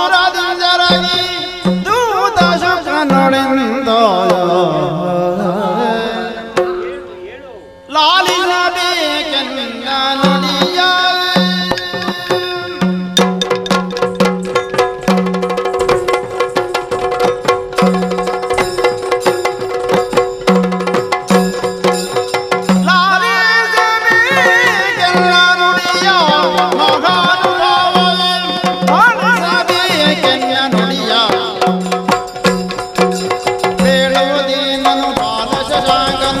ದೂರದಿಂದರಗಿ ದೂತ ಶುಕನೊಡೆಂದ ಲಾಲಿಸಬೇಕೆಂದ பாடல்